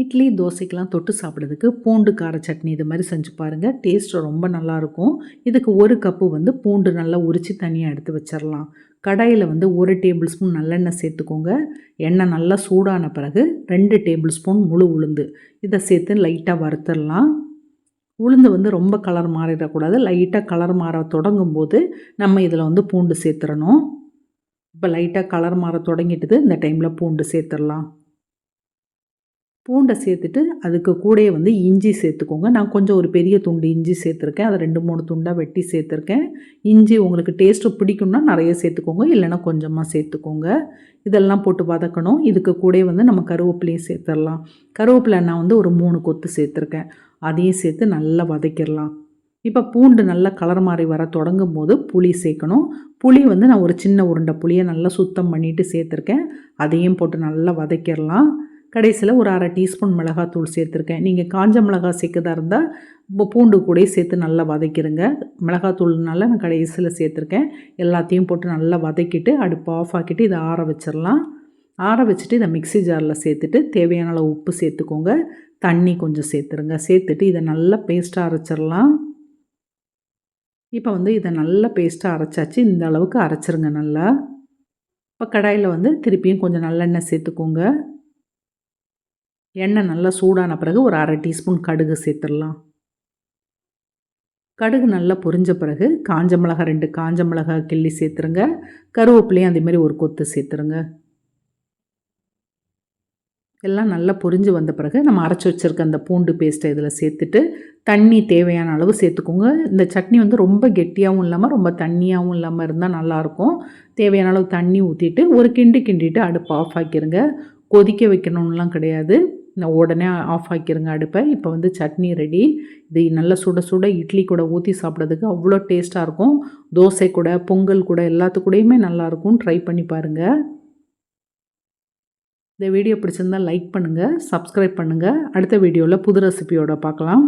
இட்லி தோசைக்கெலாம் தொட்டு சாப்பிட்றதுக்கு பூண்டு கார சட்னி இது மாதிரி செஞ்சு பாருங்கள் டேஸ்ட் ரொம்ப நல்லாயிருக்கும். இதுக்கு ஒரு கப்பு வந்து பூண்டு நல்லா உரித்து தனியாக எடுத்து வச்சிடலாம் கடாயில் வந்து ஒரு டேபிள் ஸ்பூன் நல்லெண்ணெய் சேர்த்துக்கோங்க. எண்ணெய் நல்லா சூடான பிறகு ரெண்டு டேபிள் ஸ்பூன் முழு உளுந்து. இதை சேர்த்து லைட்டாக வறுத்துடலாம் உளுந்து வந்து ரொம்ப கலர் மாறிடக்கூடாது. லைட்டாக கலர் மாற தொடங்கும் போது நம்ம இதில் வந்து பூண்டு சேர்த்துடணும் இப்போ லைட்டாக கலர் மாற தொடங்கிட்டுது. இந்த டைமில் பூண்டு சேர்த்துடலாம் பூண்டை சேர்த்துட்டு அதுக்கு கூடயே வந்து இஞ்சி சேர்த்துக்கோங்க. நான் கொஞ்சம் ஒரு பெரிய துண்டு இஞ்சி சேர்த்துருக்கேன். அதை ரெண்டு மூணு துண்டாக வெட்டி சேர்த்துருக்கேன். இஞ்சி உங்களுக்கு டேஸ்ட்டு பிடிக்கும்னா நிறைய சேர்த்துக்கோங்க. இல்லைன்னா கொஞ்சமாக சேர்த்துக்கோங்க. இதெல்லாம் போட்டு வதக்கணும். இதுக்கு கூட வந்து நம்ம கருவேப்பிலையும் சேர்த்துடலாம். கருவேப்பிலை நான் வந்து ஒரு மூணு கொத்து சேர்த்துருக்கேன். அதையும் சேர்த்து நல்லா வதக்கிடலாம். இப்போ பூண்டு நல்லா கலர் மாறி வர தொடங்கும் போது புளி சேர்க்கணும். புளி வந்து நான் ஒரு சின்ன உருண்டை புளியை நல்லா சுத்தம் பண்ணிவிட்டு சேர்த்துருக்கேன். அதையும் போட்டு நல்லா வதக்கிடலாம். கடைசியில் ஒரு அரை டீஸ்பூன் மிளகாத்தூள் சேர்த்துருக்கேன். நீங்கள் காஞ்ச மிளகாய் சேர்க்கதா இருந்தால் இப்போ பூண்டு கூட சேர்த்து நல்லா வதக்கிடுங்க மிளகாத்தூள்னால நான் கடைசியில் சேர்த்துருக்கேன். எல்லாத்தையும் போட்டு நல்லா வதக்கிட்டு அடுப்பு ஆஃப் ஆக்கிட்டு இதை ஆற வச்சிடலாம் ஆற வச்சுட்டு இதை மிக்ஸி ஜாரில் சேர்த்துட்டு தேவையான அளவு உப்பு சேர்த்துக்கோங்க. தண்ணி கொஞ்சம் சேர்த்துருங்க. சேர்த்துட்டு இதை நல்லா பேஸ்ட்டாக அரைச்சிடலாம் இப்போ வந்து இதை நல்லா பேஸ்ட்டாக அரைச்சாச்சு. இந்த அளவுக்கு அரைச்சிருங்க நல்லா. இப்போ கடாயில் வந்து திருப்பியும் கொஞ்சம் நல்லெண்ணெய் சேர்த்துக்கோங்க. எண்ணெய் நல்லா சூடான பிறகு ஒரு அரை டீஸ்பூன் கடுகு சேர்த்துடலாம். கடுகு நல்லா பொரிஞ்ச பிறகு காஞ்ச மிளகாய் ரெண்டு காஞ்ச மிளகாய் கிள்ளி சேர்த்துருங்க. கருவேப்பிலையும் அதேமாதிரி ஒரு கொத்து சேர்த்துருங்க. எல்லாம் நல்லா பொரிஞ்சு வந்த பிறகு நம்ம அரைச்சி வச்சுருக்க அந்த பூண்டு பேஸ்ட்டை இதில் சேர்த்துட்டு தண்ணி தேவையான அளவு சேர்த்துக்கோங்க. இந்த சட்னி வந்து ரொம்ப கெட்டியாகவும் இல்லாமல் ரொம்ப தண்ணியாகவும் இல்லாமல் இருந்தால் நல்லாயிருக்கும். தேவையான அளவு தண்ணி ஊற்றிட்டு ஒரு கிண்டு கிண்டிட்டு அடுப்பு ஆஃப் ஆக்கிடுங்க கொதிக்க வைக்கணும்லாம் கிடையாது. உடனே ஆஃப் ஆக்கிருங்க அடுப்பை. இப்போ வந்து சட்னி ரெடி இது நல்லா சுட சுட இட்லி கூட ஊற்றி சாப்பிட்றதுக்கு அவ்வளோ டேஸ்ட்டாக இருக்கும். தோசை கூட பொங்கல் கூட எல்லாத்துக்கூடையுமே நல்லாயிருக்கும் ட்ரை பண்ணி பாருங்கள் இந்த வீடியோ பிடிச்சிருந்தால் லைக் பண்ணுங்கள் சப்ஸ்கிரைப் பண்ணுங்கள் அடுத்த வீடியோவில் புது ரெசிபியோட பார்க்கலாம்.